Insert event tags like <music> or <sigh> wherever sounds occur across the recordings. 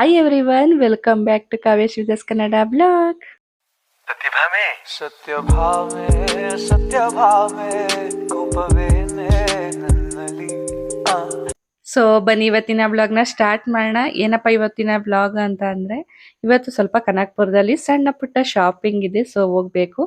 Hi everyone welcome back to Kavya Shivadas Kannada blog Satyabhama Satyabhama Satyabhama ಕೋಪವೇನೆ ನನ್ನಲ್ಲಿ so ಬನ್ನಿ ಇವತ್ತಿನ ಬ್ಲಾಗ್ನ start ಮಾಡೋಣ. ಏನಪ್ಪ ಇವತ್ತಿನ ಬ್ಲಾಗ್ ಅಂತ ಅಂದ್ರೆ ಇವತ್ತು ಸ್ವಲ್ಪ ಕನಕ್ಪುರದಲ್ಲಿ ಸಣ್ಣ ಪುಟ್ಟ ಶಾಪಿಂಗ್ ಇದೆ. ಸೊ ಹೋಗ್ಬೇಕು.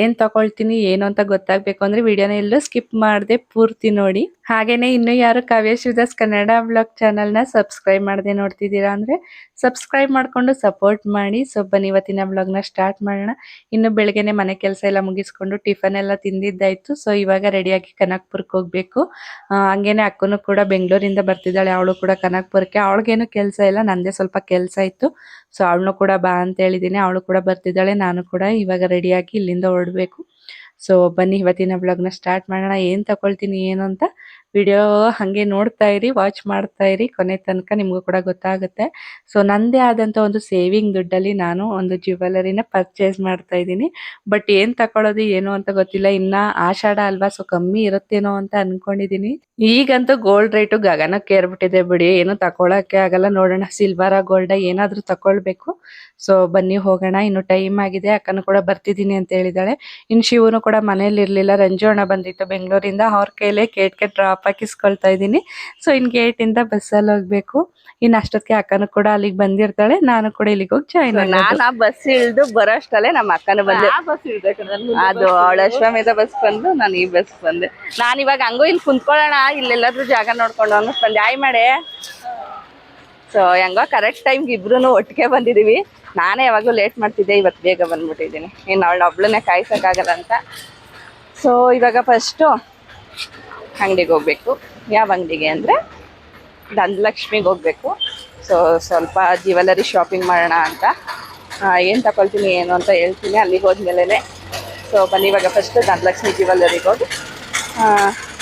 ಏನ್ ತಗೊಳ್ತೀನಿ ಏನು ಅಂತ ಗೊತ್ತಾಗಬೇಕು ಅಂದ್ರೆ ವಿಡಿಯೋನ ಎಲ್ಲೂ ಸ್ಕಿಪ್ ಮಾಡದೆ ಪೂರ್ತಿ ನೋಡಿ. ಹಾಗೇನೆ ಇನ್ನು ಯಾರು ಕಾವ್ಯ ಶಿವದಾಸ್ ಕನ್ನಡ ಬ್ಲಾಗ್ನ ಸಬ್ಸ್ಕ್ರೈಬ್ ಮಾಡದೆ ನೋಡ್ತಿದ್ದೀರಾ ಅಂದ್ರೆ ಸಬ್ಸ್ಕ್ರೈಬ್ ಮಾಡ್ಕೊಂಡು ಸಪೋರ್ಟ್ ಮಾಡಿ. ಸೊ ಬನ್ನಿ ಇವತ್ತಿನ ಬ್ಲಾಗ್ನ ಸ್ಟಾರ್ಟ್ ಮಾಡೋಣ. ಇನ್ನು ಬೆಳಗ್ಗೆನೆ ಮನೆ ಕೆಲಸ ಎಲ್ಲ ಮುಗಿಸ್ಕೊಂಡು ಟಿಫನ್ ಎಲ್ಲ ತಿಂದಿದ್ದಾಯ್ತು. ಸೊ ಇವಾಗ ರೆಡಿಯಾಗಿ ಕನಕ್ಪುರಕ್ಕೆ ಹೋಗ್ಬೇಕು. ಹಂಗೇನೆ ಅಕ್ಕನು ಕೂಡ ಬೆಂಗಳೂರಿಂದ ಬರ್ತಿದ್ದಾಳೆ. ಅವಳು ಕೂಡ ಕನಕ್ಪುರಕ್ಕೆ. ಅವಳಿಗೇನು ಕೆಲಸ ಇಲ್ಲ. ನಂದೇ ಸ್ವಲ್ಪ ಕೆಲಸ ಇತ್ತು. ಸೊ ಅವಳನ್ನೂ ಕೂಡ ಬಾ ಅಂತ ಹೇಳಿದ್ದೀನಿ. ಅವಳು ಕೂಡ ಬರ್ತಿದ್ದಾಳೆ. ನಾನು ಕೂಡ ಇವಾಗ ರೆಡಿಯಾಗಿ ಇಲ್ಲಿಂದ ಹೊರಡ್ಬೇಕು. ಸೊ ಬನ್ನಿ ಇವತ್ತಿನ ಬ್ಲಾಗ್ನ ಸ್ಟಾರ್ಟ್ ಮಾಡೋಣ. ಏನು ತಗೊಳ್ತೀನಿ ಏನು ಅಂತ ವಿಡಿಯೋ ಹಂಗೆ ನೋಡ್ತಾ ಇರಿ ವಾಚ್ ಮಾಡ್ತಾ ಇರಿ, ಕೊನೆ ತನಕ ನಿಮಗೂ ಕೂಡ ಗೊತ್ತಾಗುತ್ತೆ. ಸೊ ನಂದೇ ಆದಂತ ಒಂದು ಸೇವಿಂಗ್ ದುಡ್ಡಲ್ಲಿ ನಾನು ಒಂದು ಜ್ಯುವೆಲರಿನ ಪರ್ಚೇಸ್ ಮಾಡ್ತಾ ಇದ್ದೀನಿ. ಬಟ್ ಏನ್ ತಕೊಳ್ಳೋದು, ಏನು ಅಂತ ಗೊತ್ತಿಲ್ಲ. ಇನ್ನ ಆಷಾಢ ಅಲ್ವಾ ಸೊ ಕಮ್ಮಿ ಇರುತ್ತೇನೋ ಅಂತ ಅನ್ಕೊಂಡಿದೀನಿ. ಈಗಂತೂ ಗೋಲ್ಡ್ ರೇಟು ಗಗನಕ್ಕೆ ಏರ್ಬಿಟ್ಟಿದೆ ಬಿಡಿ. ಏನು ತಗೊಳಕ್ಕೆ ಆಗಲ್ಲ. ನೋಡೋಣ ಸಿಲ್ವರ ಗೋಲ್ಡ ಏನಾದ್ರೂ ತಕೊಳ್ಬೇಕು. ಸೊ ಬನ್ನಿ ಹೋಗೋಣ. ಇನ್ನು ಟೈಮ್ ಆಗಿದೆ. ಅಕ್ಕನ ಕೂಡ ಬರ್ತಿದ್ದೀನಿ ಅಂತ ಹೇಳಿದಾಳೆ. ಇನ್ ಶಿವನು ಕೂಡ ಮನೇಲಿ ಇರ್ಲಿಲ್ಲ ರಂಜೋಣ ಬಂದಿತ್ತು ಬೆಂಗಳೂರಿಂದ. ಅವ್ರ ಕೈಲೇ ಕೇಟ್ ಡ್ರಾಪ್ ಹಾಕಿಸ್ಕೊಳ್ತಾ ಇದ್ದೀನಿ. ಸೊ ಇನ್ ಗೇಟ್ ಇಂದ ಬಸ್ಸಲ್ಲಿ ಹೋಗ್ಬೇಕು. ಇನ್ನು ಅಷ್ಟೊತ್ತಿಗೆ ಅಕ್ಕನು ಕೂಡ ಅಲ್ಲಿಗೆ ಬಂದಿರ್ತಾಳೆ. ನಾನು ಕೂಡ ಇಲ್ಲಿಗೆ ಹೋಗಿ ಜಾಯ್ನ್ ನಾನು ಆ ಬಸ್ ಇಳ್ದು ಬರೋಷ್ಟಲ್ಲೇ ನಮ್ಮ ಅಕ್ಕನ ಬಂದೆ. ಅದು ಅವಳ ಅಶ್ವಮೇಧ ಬಸ್ ಬಂದು ನಾನು ಈ ಬಸ್ ಬಂದೆ. ನಾನು ಇವಾಗ ಹಂಗೂ ಇಲ್ಲಿ ಕುಂತ್ಕೊಳ್ಳೋಣ ಇಲ್ಲೆಲ್ಲಾದ್ರೂ ಜಾಗ ನೋಡ್ಕೊಂಡು ಅನ್ನಿಸ್ಕೊಂಡು ಬಂದೆ. ಆಯ್ ಮಾಡೆ ಸೊ ಹೆಂಗೋ ಕರೆಕ್ಟ್ ಟೈಮ್ಗೆ ಇಬ್ರು ಒಟ್ಟಿಗೆ ಬಂದಿದೀವಿ. ನಾನೇ ಯಾವಾಗಲೂ ಲೇಟ್ ಮಾಡ್ತಿದ್ದೆ ಇವತ್ತು ಬೇಗ ಬಂದ್ಬಿಟ್ಟಿದ್ದೀನಿ. ಇನ್ನು ಅವಳ ಒಬ್ಳನ್ನೇ ಕಾಯ್ಸಕ್ಕಾಗಲ್ಲ ಅಂತ. ಸೊ ಇವಾಗ ಫಸ್ಟು ಅಂಗಡಿಗೆ ಹೋಗ್ಬೇಕು. ಯಾವ ಅಂಗಡಿಗೆ ಅಂದರೆ ಧನಲಕ್ಷ್ಮಿಗೆ ಹೋಗ್ಬೇಕು. ಸೊ ಸ್ವಲ್ಪ ಜ್ಯುವೆಲರಿ ಶಾಪಿಂಗ್ ಮಾಡೋಣ ಅಂತ. ಏನು ತಗೊಳ್ತೀನಿ, ಏನು ಅಂತ ಹೇಳ್ತೀನಿ. ಅಲ್ಲಿಗೆ ಹೋದ್ಮೇಲೆ ಸೊ ಬನ್ನಿ, ಇವಾಗ ಫಸ್ಟ್ ಧನಲಕ್ಷ್ಮಿ ಜ್ಯುವೆಲರಿಗೆ ಹೋಗಿ.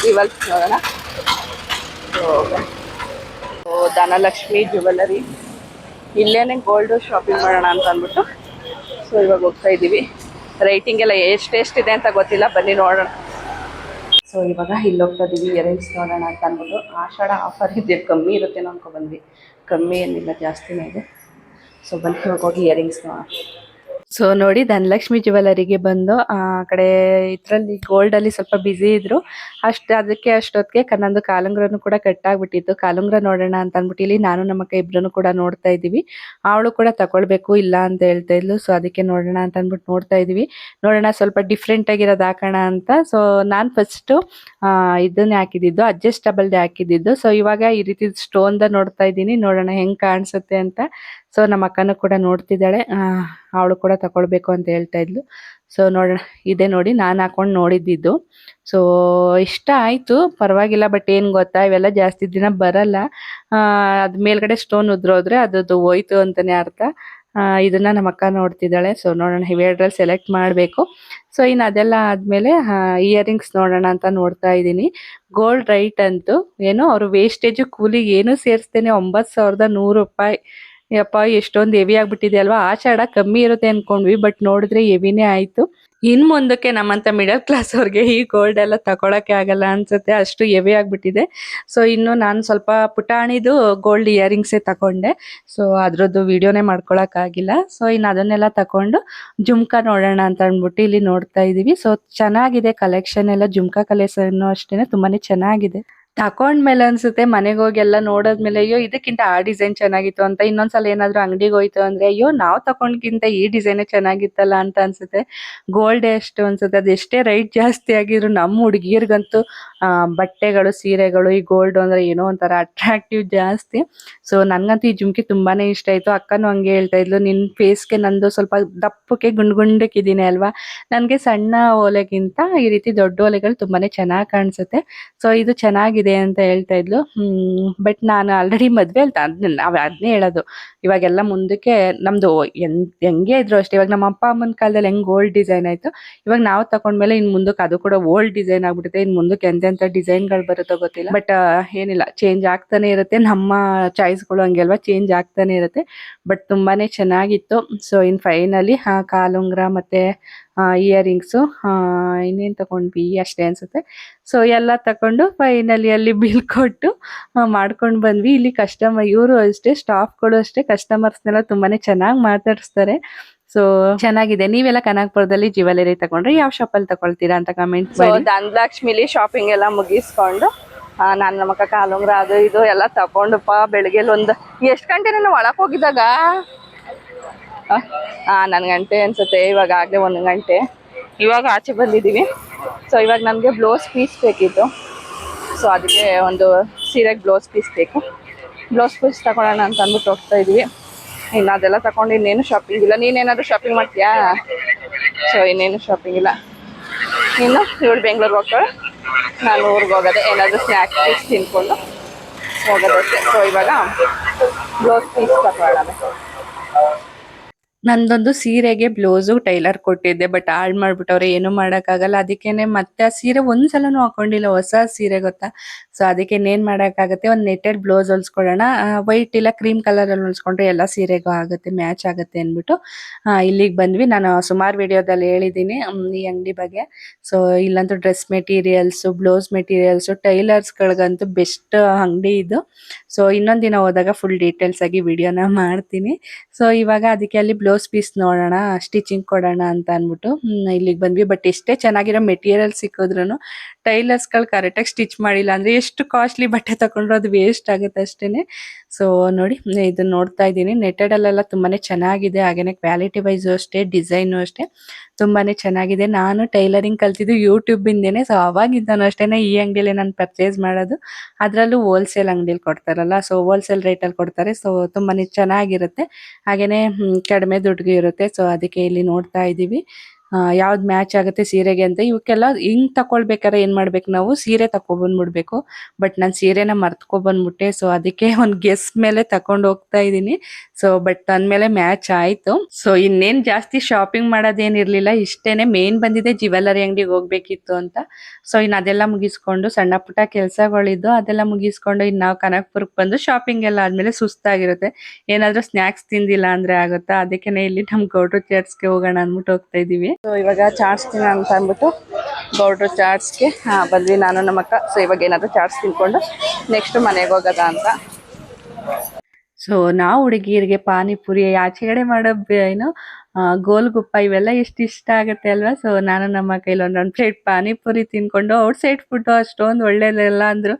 ಜ್ಯುವೆಲ್ಸ್ ನೋಡೋಣ. ಸೊ ಸೊ ಧನಲಕ್ಷ್ಮಿ ಜ್ಯುವೆಲರಿ ಇಲ್ಲೇನೆ ಗೋಲ್ಡು ಶಾಪಿಂಗ್ ಮಾಡೋಣ ಅಂತ ಅಂದ್ಬಿಟ್ಟು. ಸೊ ಇವಾಗ ಹೋಗ್ತಾ ಇದ್ದೀವಿ ರೈಟಿಂಗ್ ಎಲ್ಲ ಎಷ್ಟೆಷ್ಟಿದೆ ಅಂತ ಗೊತ್ತಿಲ್ಲ. ಬನ್ನಿ, ನೋಡೋಣ. ಸೊ ಇವಾಗ ಇಲ್ಲಿ ಹೋಗ್ತಾ ಇದೀವಿ ಇಯರಿಂಗ್ಸ್ ನೋಡೋಣ ಅಂತ ಅಂದ್ಬಿಟ್ಟು ಆಷಾಢ ಆಫರ್ ಇದೆ, ಕಮ್ಮಿ ಇರುತ್ತೇನೋ ಅನ್ಕೊ ಬಂದ್ವಿ. ಕಮ್ಮಿ ಏನಿಲ್ಲ, ಜಾಸ್ತಿನೇ ಇದೆ. ಸೊ ಬಂದು ಹೋಗಿ ಇಯರಿಂಗ್ಸ್ ನೋಡೋಣ ಸೊ ನೋಡಿ, ಧನಲಕ್ಷ್ಮಿ ಜ್ಯುವೆಲರಿಗೆ ಬಂದು, ಆ ಕಡೆ ಇದರಲ್ಲಿ ಗೋಲ್ಡ್ ಅಲ್ಲಿ ಸ್ವಲ್ಪ ಬ್ಯುಸಿ ಇದ್ರು. ಅಷ್ಟು, ಅದಕ್ಕೆ ಅಷ್ಟೊತ್ತಿಗೆ ಕನ್ನೊಂದು ಕಾಲುಂಗ್ರನು ಕೂಡ ಕಟ್ಟಾಗ್ಬಿಟ್ಟಿತ್ತು ಕಾಲುಂಗ್ರ ನೋಡೋಣ ಅಂತ ಅಂದ್ಬಿಟ್ಟು ಇಲ್ಲಿ ನಾನು ನಮ್ಮ ಅಕ್ಕ ಇಬ್ರು ಕೂಡ ನೋಡ್ತಾ ಇದ್ದೀವಿ. ಅವಳು ಕೂಡ ತಗೊಳ್ಬೇಕು ಇಲ್ಲ ಅಂತ ಹೇಳ್ತಾ ಇದ್ಲು. ಸೊ ಅದಕ್ಕೆ ನೋಡೋಣ ಅಂತ ಅಂದ್ಬಿಟ್ಟು ನೋಡ್ತಾ ಇದೀವಿ ನೋಡೋಣ, ಸ್ವಲ್ಪ ಡಿಫ್ರೆಂಟ್ ಆಗಿರೋದು ಹಾಕೋಣ ಅಂತ. ಸೊ ನಾನು ಫಸ್ಟು ಇದನ್ನೇ ಹಾಕಿದ್ದು ಅಡ್ಜಸ್ಟಬಲ್ದೇ ಹಾಕಿದ್ದು. ಸೊ ಇವಾಗ ಈ ರೀತಿ ಸ್ಟೋನ್ದ ನೋಡ್ತಾ ಇದ್ದೀನಿ. ನೋಡೋಣ ಹೆಂಗ್ ಕಾಣಿಸುತ್ತೆ ಅಂತ. ಸೊ ನಮ್ಮ ಅಕ್ಕನೂ ಕೂಡ ನೋಡ್ತಿದ್ದಾಳೆ. ಅವಳು ಕೂಡ ತಗೊಳ್ಬೇಕು ಅಂತ ಹೇಳ್ತಾ ಇದ್ಲು. ಸೊ ನೋಡೋಣ. ಇದೆ ನೋಡಿ, ನಾನು ಹಾಕೊಂಡು ನೋಡಿದ್ದಿದ್ದು. ಸೊ ಇಷ್ಟ ಆಯಿತು. ಪರವಾಗಿಲ್ಲ ಬಟ್ ಏನು ಗೊತ್ತಾ? ಇವೆಲ್ಲ ಜಾಸ್ತಿ ದಿನ ಬರಲ್ಲ. ಅದು ಮೇಲ್ಗಡೆ ಸ್ಟೋನ್ ಉದ್ರೋದ್ರೆ ಅದದ್ದು ಹೋಯ್ತು ಅಂತಲೇ ಅರ್ಥ. ಇದನ್ನ ನಮ್ಮ ಅಕ್ಕ ನೋಡ್ತಿದ್ದಾಳೆ. ಸೊ ನೋಡೋಣ. ಇವೆರಡ್ರಲ್ಲಿ ಸೆಲೆಕ್ಟ್ ಮಾಡಬೇಕು. ಸೊ ಇನ್ನು ಅದೆಲ್ಲ ಆದಮೇಲೆ ಇಯರಿಂಗ್ಸ್ ನೋಡೋಣ ಅಂತ ನೋಡ್ತಾ ಇದ್ದೀನಿ. ಗೋಲ್ಡ್ ರೈಟ್ ಅಂತೂ. ಏನು, ಅವರು ವೇಸ್ಟೇಜು ಕೂಲಿಗೆ ಏನು ಸೇರಿಸ್ತೇನೆ ಒಂಬತ್ತು ರೂಪಾಯಿ. ಯಪ್ಪ ಎಷ್ಟೊಂದು ಹೆವಿ ಆಗ್ಬಿಟ್ಟಿದೆ ಅಲ್ವಾ? ಆಷಾಢ ಕಮ್ಮಿ ಇರುತ್ತೆ ಅನ್ಕೊಂಡ್ವಿ ಬಟ್ ನೋಡಿದ್ರೆ ಹೆವಿನೇ ಆಯ್ತು. ಇನ್ ಮುಂದಕ್ಕೆ ನಮ್ಮಂತ ಮಿಡಲ್ ಕ್ಲಾಸ್ ಅವ್ರಿಗೆ ಈ ಗೋಲ್ಡ್ ಎಲ್ಲ ತಗೊಳಕ್ಕೆ ಆಗಲ್ಲ ಅನ್ಸುತ್ತೆ, ಅಷ್ಟು ಹೆವಿ ಆಗ್ಬಿಟ್ಟಿದೆ. ಸೊ ಇನ್ನು ನಾನು ಸ್ವಲ್ಪ ಪುಟಾಣಿದು ಗೋಲ್ಡ್ ಇಯರಿಂಗ್ಸೇ ತಗೊಂಡೆ ಸೊ ಅದ್ರದ್ದು ವಿಡಿಯೋನೇ ಆಗಿಲ್ಲ. ಸೊ ಇನ್ನು ಅದನ್ನೆಲ್ಲ ತಕೊಂಡು ಜುಮ್ಕಾ ನೋಡೋಣ ಅಂತ ಅಂದ್ಬಿಟ್ಟು ಇಲ್ಲಿ ನೋಡ್ತಾ ಇದೀವಿ. ಸೊ ಚೆನ್ನಾಗಿದೆ ಕಲೆಕ್ಷನ್ ಎಲ್ಲ. ಜುಮ್ಕಾ ಕಲೆಕ್ಷನ್ ಅಷ್ಟೇನೆ ತುಂಬಾನೇ ಚೆನ್ನಾಗಿದೆ. ತಕೊಂಡ್ಮೇಲೆ ಅನ್ಸುತ್ತೆ, ಮನೆಗೆ ಹೋಗಿ ಎಲ್ಲ ನೋಡೋದ್ಮೇಲೆ, ಅಯ್ಯೋ, ಇದಕ್ಕಿಂತ ಆ ಡಿಸೈನ್ ಚೆನ್ನಾಗಿತ್ತು ಅಂತ, ಇನ್ನೊಂದ್ಸಲ ಏನಾದ್ರು ಅಂಗಡಿಗೆ ಹೋಯ್ತು ಅಂದ್ರೆ, ಅಯ್ಯೋ, ನಾವು ತಕೊಂಡ್ಕಿಂತ ಈ ಡಿಸೈನೇ ಚೆನ್ನಾಗಿತ್ತಲ್ಲ ಅಂತ ಅನ್ಸುತ್ತೆ. ಗೋಲ್ಡ್ ಎಷ್ಟು ಅನ್ಸುತ್ತೆ. ಅದು ಎಷ್ಟೇ ರೈಟ್ ಜಾಸ್ತಿ ಆಗಿದ್ರು ನಮ್ಮ ಹುಡುಗಿರ್ಗಂತೂ ಬಟ್ಟೆಗಳು, ಸೀರೆಗಳು, ಈ ಗೋಲ್ಡ್ ಅಂದ್ರೆ ಏನೋ ಒಂಥರ ಅಟ್ರಾಕ್ಟಿವ್ ಜಾಸ್ತಿ. ಸೊ ನನ್ಗಂತೂ ಈ ಜುಮ್ಕಿ ತುಂಬಾನೇ ಇಷ್ಟ ಆಯ್ತು. ಅಕ್ಕನೂ ಹಂಗೆ ಹೇಳ್ತಾ ಇದ್ಲು, ನಿನ್ ಫೇಸ್ಗೆ ನಂದು ಸ್ವಲ್ಪ ದಪ್ಪಕ್ಕೆ ಗುಂಡ್ ಗುಂಡಕ್ಕಿದ್ದೀನಿ ಅಲ್ವಾ? ನನಗೆ ಸಣ್ಣ ಓಲೆಗಿಂತ ಈ ರೀತಿ ದೊಡ್ಡ ಓಲೆಗಳು ತುಂಬಾನೇ ಚೆನ್ನಾಗಿ ಕಾಣಿಸುತ್ತೆ. ಸೊ ಇದು ಚೆನ್ನಾಗಿದೆ. ಅಂತ ಹೇಳ್ತಾ ಇದ್ಲು. ಬಟ್ ನಾನು ಆಲ್ರೆಡಿ ಮದ್ವೆ ಅಂತ ಅದನ್ನ ನಾವ್ ಅದನ್ನೇ ಹೇಳೋದು. ಇವಾಗೆಲ್ಲ ಮುಂದಕ್ಕೆ ನಮ್ದು ಎನ್ ಹೆಂಗೆ ಇದ್ರು ಅಷ್ಟೇ. ಇವಾಗ ನಮ್ಮ ಅಪ್ಪ ಅಮ್ಮನ ಕಾಲದಲ್ಲಿ ಹೆಂಗ್ ಓಲ್ಡ್ ಡಿಸೈನ್ ಆಯ್ತು. ಇವಾಗ ನಾವು ತಕೊಂಡ್ಮೇಲೆ ಇನ್ ಮುಂದಕ್ಕೆ ಅದು ಕೂಡ ಓಲ್ಡ್ ಡಿಸೈನ್ ಆಗ್ಬಿಡುತ್ತೆ ಇನ್ ಮುಂದಕ್ಕೆ ಎಂತೆಂತ ಡಿಸೈನ್ಗಳು ಬರುತ್ತೋ ಗೊತ್ತಿಲ್ಲ. ಬಟ್ ಏನಿಲ್ಲ. ಚೇಂಜ್ ಆಗ್ತಾನೆ ಇರುತ್ತೆ. ನಮ್ಮ ಚಾಯ್ಸ್ಗಳು ಹಂಗೆ ಅಲ್ವಾ ಚೇಂಜ್ ಆಗ್ತಾನೆ ಇರುತ್ತೆ. ಬಟ್ ತುಂಬಾನೇ ಚೆನ್ನಾಗಿತ್ತು. ಸೊ ಇನ್ ಫೈನಲಿ ಕಾಲುಂಗ್ರ ಮತ್ತೆ ಇಯರಿಂಗ್ಸು ಇನ್ನೇನು ತಗೊಂಡ್ವಿ ಅಷ್ಟೇ ಅನ್ಸುತ್ತೆ. ಸೊ ಎಲ್ಲ ತಕೊಂಡು ಫೈನಲಿ ಅಲ್ಲಿ ಬಿಲ್ ಕೊಟ್ಟು ಮಾಡ್ಕೊಂಡು ಬಂದ್ವಿ. ಇಲ್ಲಿ ಕಸ್ಟಮರ್ ಇವರು ಅಷ್ಟೇ ಸ್ಟಾಫ್ಗಳು ಅಷ್ಟೇ ಕಸ್ಟಮರ್ಸ್ನೆಲ್ಲ ತುಂಬಾನೇ ಚೆನ್ನಾಗಿ ಮಾತಾಡಿಸ್ತಾರೆ. ಸೊ ಚೆನ್ನಾಗಿದೆ. ನೀವೆಲ್ಲ ಕನಕಪುರದಲ್ಲಿ ಜ್ಯುವೆಲರಿ ತಗೊಂಡ್ರೆ ಯಾವ ಶಾಪಲ್ಲಿ ತಗೊಳ್ತೀರಾ ಅಂತ ಕಮೆಂಟ್ ಧನಲಕ್ಷ್ಮಿಲಿ ಶಾಪಿಂಗ್ ಎಲ್ಲ ಮುಗಿಸ್ಕೊಂಡು ನಾನ್ ನಮ್ಮಕ್ಕ ಕಾಲುಂಗ್ರ ಅದು ಇದು ಎಲ್ಲ ತಗೊಂಡಪ್ಪ ಬೆಳಗ್ಗೆ ಒಂದು ಎಷ್ಟು ಗಂಟೆ ನಾನು ಒಳಕ್ ಹೋಗಿದ್ದಾಗ? ಆ, ಆ ನನ್ ಗಂಟೆ ಅನ್ಸುತ್ತೆ ಇವಾಗ ಆಗಲೇ ಒಂದು ಗಂಟೆ. ಇವಾಗ ಆಚೆ ಬಂದಿದ್ದೀವಿ ಸೊ ಇವಾಗ ನನಗೆ ಬ್ಲೌಸ್ ಪೀಸ್ ಬೇಕಿತ್ತು. ಸೊ ಅದಕ್ಕೆ ಒಂದು ಸೀರೆಗೆ ಬ್ಲೌಸ್ ಪೀಸ್ ಬೇಕು. ಬ್ಲೌಸ್ ಪೀಸ್ ತಗೊಳ್ಳೋಣ ಅಂತ ಅಂದ್ಬಿಟ್ಟು ಹೋಗ್ತಾ ಇದ್ದೀವಿ ಇನ್ನು ಅದೆಲ್ಲ ತಗೊಂಡು ಇನ್ನೇನು ಶಾಪಿಂಗ್ ಇಲ್ಲ. ನೀನೇನಾದರೂ ಶಾಪಿಂಗ್ ಮಾಡ್ತೀಯಾ? ಸೊ ಇನ್ನೇನು ಶಾಪಿಂಗ್ ಇಲ್ಲ. ಇನ್ನು ಇವಳು ಬೆಂಗಳೂರಿಗೆ ಹೋಗ್ತಾಳೆ. ನಾನು ಊರಿಗೆ ಹೋಗೋದೆ. ಏನಾದರೂ ಸ್ನ್ಯಾಕ್ಸ್ ಪೀಸ್ ತಿನ್ಕೊಂಡು ಹೋಗೋದಕ್ಕೆ ಸೊ ಇವಾಗ ಬ್ಲೌಸ್ ಪೀಸ್ ತಗೊಳ್ಳೋಣ. ನಂದೊಂದು ಸೀರೆಗೆ ಬ್ಲೌಸು ಟೈಲರ್ ಕೊಟ್ಟಿದ್ದೆ ಬಟ್ ಹಾಳು ಮಾಡ್ಬಿಟ್ಟವ್ರೆ, ಏನು ಮಾಡೋಕ್ಕಾಗಲ್ಲ. ಅದಕ್ಕೇನೆ ಮತ್ತೆ ಆ ಸೀರೆ ಒಂದ್ಸಲನೂ ಹಾಕೊಂಡಿಲ್ಲ, ಹೊಸ ಸೀರೆ ಗೊತ್ತಾ? ಸೊ ಅದಕ್ಕೆ ಇನ್ನೇನ್ ಮಾಡೋಕ್ಕಾಗತ್ತೆ? ಒಂದು ನೆಟ್ಟೆಡ್ ಬ್ಲೌಸ್ ಹೊಲ್ಸ್ಕೊಳ್ಳೋಣ ವೈಟ್ ಇಲ್ಲ ಕ್ರೀಮ್ ಕಲರ್ ಅಲ್ಲಿ ಹೊಲ್ಸ್ಕೊಂಡ್ರೆ ಎಲ್ಲ ಸೀರೆಗೂ ಆಗುತ್ತೆ ಮ್ಯಾಚ್ ಆಗುತ್ತೆ ಅಂದ್ಬಿಟ್ಟು ಇಲ್ಲಿಗೆ ಬಂದ್ವಿ. ನಾನು ಸುಮಾರು ವಿಡಿಯೋದಲ್ಲಿ ಹೇಳಿದ್ದೀನಿ ಈ ಅಂಗಡಿ ಬಗ್ಗೆ. ಸೊ ಇಲ್ಲಂತೂ ಡ್ರೆಸ್ ಮೆಟೀರಿಯಲ್ಸು ಬ್ಲೌಸ್ ಮೆಟೀರಿಯಲ್ಸು ಟೈಲರ್ಸ್ಗಳಿಗಂತೂ ಬೆಸ್ಟ್ ಅಂಗಡಿ ಇದು. ಸೊ ಇನ್ನೊಂದು ದಿನ ಹೋದಾಗ ಫುಲ್ ಡೀಟೇಲ್ಸ್ ಆಗಿ ವಿಡಿಯೋನ ಮಾಡ್ತೀನಿ. ಸೊ ಇವಾಗ ಅದಕ್ಕೆ ಅಲ್ಲಿ ಬ್ಲೌಸ್ ಪೀಸ್ ನೋಡೋಣ ಸ್ಟಿಚಿಂಗ್ ಕೊಡೋಣ ಅಂತ ಅಂದ್ಬಿಟ್ಟು ಇಲ್ಲಿಗೆ ಬಂದ್ವಿ. ಬಟ್ ಎಷ್ಟೇ ಚೆನ್ನಾಗಿರೋ ಮೆಟೀರಿಯಲ್ ಸಿಕ್ಕಿದ್ರು ಟೈಲರ್ಸ್ಗಳು ಕರೆಕ್ಟಾಗಿ ಸ್ಟಿಚ್ ಮಾಡಿಲ್ಲ ಅಂದ್ರೆ ಎಷ್ಟು ಕಾಸ್ಟ್ಲಿ ಬಟ್ಟೆ ತಗೊಂಡ್ರು ಅದು ವೇಸ್ಟ್ ಆಗುತ್ತೆ ಅಷ್ಟೇನೆ. ಸೊ ನೋಡಿ ಇದನ್ನ ನೋಡ್ತಾ ಇದ್ದೀನಿ. ನೆಟ್ಟೆಡ್ ಅಲ್ಲೆಲ್ಲ ತುಂಬಾನೇ ಚೆನ್ನಾಗಿದೆ. ಹಾಗೇನೆ ಕ್ವಾಲಿಟಿ ವೈಸು ಅಷ್ಟೇ ಡಿಸೈನು ಅಷ್ಟೇ ತುಂಬಾನೇ ಚೆನ್ನಾಗಿದೆ. ನಾನು ಟೈಲರಿಂಗ್ ಕಲ್ತಿದ್ದು ಯೂಟ್ಯೂಬ್ ಇಂದೇನೆ ಸೊ ಅವಾಗಿದ್ದಾನು ಅಷ್ಟೇನೆ ಈ ಅಂಗಡಿಯಲ್ಲಿ ನಾನು ಪರ್ಚೇಸ್ ಮಾಡೋದು. ಅದರಲ್ಲೂ ಹೋಲ್ಸೇಲ್ ಅಂಗಡಿಯಲ್ಲಿ ಕೊಡ್ತಾರಲ್ಲ ಸೊ ಹೋಲ್ಸೇಲ್ ರೇಟಲ್ಲಿ ಕೊಡ್ತಾರೆ ಸೊ ತುಂಬಾನೇ ಚೆನ್ನಾಗಿರುತ್ತೆ. ಹಾಗೇನೆ ಹ್ಮ್, ಕಡಿಮೆ ದುಡ್ಡಿಗೆ ಇರುತ್ತೆ. ಸೊ ಅದಕ್ಕೆ ಇಲ್ಲಿ ನೋಡ್ತಾ ಇದ್ದೀವಿ ಯಾವ್ದು ಮ್ಯಾಚ್ ಆಗುತ್ತೆ ಸೀರೆಗೆ ಅಂತ, ಇವಕ್ಕೆಲ್ಲ ಹಿಂಗ್ ತಕೊಳ್ಬೇಕಾರೆ ಏನ್ ಮಾಡ್ಬೇಕು ನಾವು? ಸೀರೆ ತಕೊಬಂದ್ಬಿಡ್ಬೇಕು ಬಟ್ ನಾನು ಸೀರೆನ ಮರ್ತ್ಕೊಬಂದ್ಬಿಟ್ಟೆ ಸೊ ಅದಕ್ಕೆ <laughs> ಒಂದು ಗೆಸ್ ಮೇಲೆ ತಕೊಂಡು ಹೋಗ್ತಾ ಇದ್ದೀನಿ. ಸೊ ಬಟ್ ಅಂದ್ಮೇಲೆ ಮ್ಯಾಚ್ ಆಯ್ತು. ಸೊ ಇನ್ನೇನ್ ಜಾಸ್ತಿ ಶಾಪಿಂಗ್ ಮಾಡೋದೇನಿರ್ಲಿಲ್ಲ ಇಷ್ಟೇನೆ ಮೇನ್ ಬಂದಿದೆ ಜ್ಯುವೆಲ್ಲರಿ ಅಂಗಡಿಗೆ ಹೋಗ್ಬೇಕಿತ್ತು ಅಂತ. ಸೊ ಇನ್ನು ಅದೆಲ್ಲ ಮುಗಿಸ್ಕೊಂಡು ಸಣ್ಣ ಪುಟ್ಟ ಕೆಲಸಗಳಿದ್ದು ಅದೆಲ್ಲ ಮುಗಿಸ್ಕೊಂಡು ಇನ್ನು ನಾವು ಕನಕಪುರಕ್ಕೆ ಬಂದು ಶಾಪಿಂಗ್ ಎಲ್ಲ ಆದ್ಮೇಲೆ ಸುಸ್ತಾಗಿರುತ್ತೆ. ಏನಾದ್ರೂ ಸ್ನ್ಯಾಕ್ಸ್ ತಿಂದಿಲ್ಲ ಅಂದ್ರೆ ಆಗುತ್ತಾ? ಅದಕ್ಕೆ ಇಲ್ಲಿ ನಮ್ ಗೌಡ್ರು ಚರ್ಚ್ಗೆ ಹೋಗೋಣ ಅಂದ್ಬಿಟ್ಟು ಹೋಗ್ತಾ ಇದೀವಿ. ಸೊ ಇವಾಗ ಚಾಟ್ಸ್ ತಿನ್ನ ಅಂತ ಅಂದ್ಬಿಟ್ಟು ಗೌಡ್ರು ಚಾಟ್ಸ್ಗೆ ಹಾಂ, ಬಂದ್ವಿ. ನಾನು, ನಮ್ಮ ಅಕ್ಕ. ಸೊ ಇವಾಗ ಏನಾದರೂ ಚಾಟ್ಸ್ ತಿನ್ಕೊಂಡು ನೆಕ್ಸ್ಟ್ ಮನೆಗೆ ಹೋಗೋದ ಅಂತ. ಸೊ ನಾವು ಹುಡುಗಿಯರಿಗೆ ಪಾನಿಪುರಿ ಆಚೆಗಡೆ ಮಾಡೋ ಏನು ಗೋಲ್ಗುಪ್ಪ ಇವೆಲ್ಲ ಎಷ್ಟು ಇಷ್ಟ ಆಗುತ್ತೆ ಅಲ್ವಾ? ಸೊ ನಾನು ನಮ್ಮ ಕೈಲಿ ಒಂದೊಂದು ಪ್ಲೇಟ್ ಪಾನಿಪುರಿ ತಿನ್ಕೊಂಡು ಔಟ್ ಸೈಡ್ ಫುಡ್ ಅಷ್ಟೊಂದು ಒಳ್ಳೇದಲ್ಲ ಅಂದ್ರು.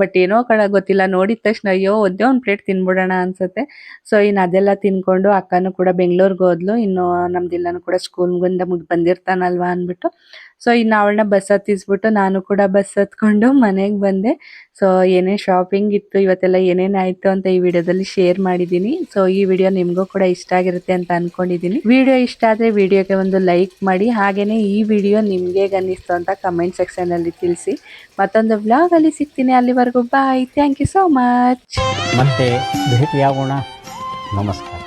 ಬಟ್ ಏನೋ ಕಡೆ ಗೊತ್ತಿಲ್ಲ. ನೋಡಿದ ತಕ್ಷಣ ಅಯ್ಯೋ, ಒಂದೇ ಒಂದು ಪ್ಲೇಟ್ ತಿನ್ಬಿಡೋಣ ಅನ್ಸುತ್ತೆ. ಸೊ ಇನ್ನು ಅದೆಲ್ಲ ತಿನ್ಕೊಂಡು ಅಕ್ಕನೂ ಕೂಡ ಬೆಂಗಳೂರಿಗೆ ಹೋದ್ಲು. ಇನ್ನು ನಮ್ದಿಲ್ಲನೂ ಕೂಡ ಸ್ಕೂಲ್ಗಿಂದ ಮುಗಿ ಬಂದಿರ್ತಾನಲ್ವಾ ಅಂದ್ಬಿಟ್ಟು. ಸೊ ಇನ್ನು ಅವಳನ್ನ ಬಸ್ ಹತ್ತಿಸ್ಬಿಟ್ಟು ನಾನು ಕೂಡ ಬಸ್ ಹತ್ಕೊಂಡು ಮನೆಗೆ ಬಂದೆ. ಸೊ ಏನೇ ಶಾಪಿಂಗ್ ಇತ್ತು, ಇವತ್ತೆಲ್ಲ ಏನೇನಾಯಿತು ಅಂತ ಈ ವಿಡಿಯೋದಲ್ಲಿ ಶೇರ್ ಮಾಡಿದ್ದೀನಿ. ಸೊ ಈ ವಿಡಿಯೋ ನಿಮಗೂ ಕೂಡ ಇಷ್ಟ ಆಗಿರುತ್ತೆ ಅಂತ ಅನ್ಕೊಂಡಿದ್ದೀನಿ. ವಿಡಿಯೋ ಇಷ್ಟ ಆದ್ರೆ ವಿಡಿಯೋಗೆ ಒಂದು ಲೈಕ್ ಮಾಡಿ, ಹಾಗೇನೆ ಈ ವಿಡಿಯೋ ನಿಮಗೆ ಅನ್ನಿಸ್ತು ಅಂತ ಕಮೆಂಟ್ ಸೆಕ್ಷನ್ ಅಲ್ಲಿ ತಿಳಿಸಿ. ಮತ್ತೊಂದು ಬ್ಲಾಗ್ ಅಲ್ಲಿ ಸಿಗ್ತೀನಿ ಅಲ್ಲಿವರೆಗೂ. Bye thank you so much ಮತ್ತೆ ಭೇಟಿಯಾಗೋಣ. ನಮಸ್ಕಾರ.